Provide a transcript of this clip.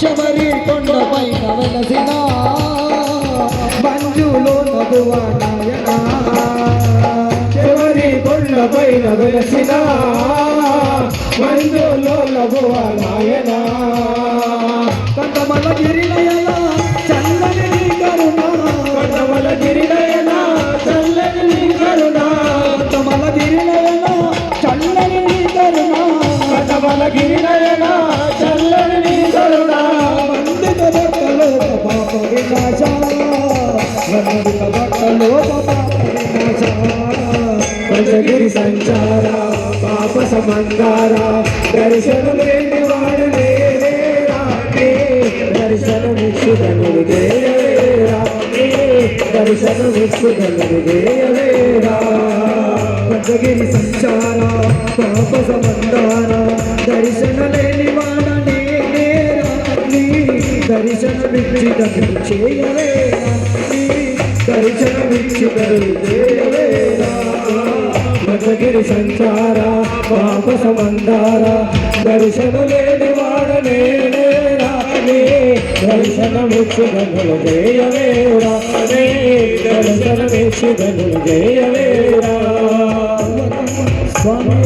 శబరి కొండపై కవలసిన మంజులో నగువ నాయన. చివరి కొండపైన వెలసిన మందులో నాయన. కంటమల గిరిలయల చల్లని నీ కరుణ. కొండమల గిరినయన చల్లని నీ కరుణ. కంటమల గిరిలయల చల్లని నీ కరుణ. కొండమల గిరినయన భక్తలో పాప పంచగిరి సంచార పాప సమందార దర్శనం లేని వాడు లేరా దర్శనం ఇచ్చుదనుడు దేయలేరా దర్శనం పంచగిరి సంచార పాప సమందార దర్శన లేని వాడనే దర్శన దర్శనమిచ్చి దగ్గర చేయలేరా నీ సంచార వాపస మందార దర్శన లేని వాడనే దర్శనమిచ్చుదనుడు దేయలేరా దర్శనమిచ్చుదనుడు జయవేరా. స్వామి.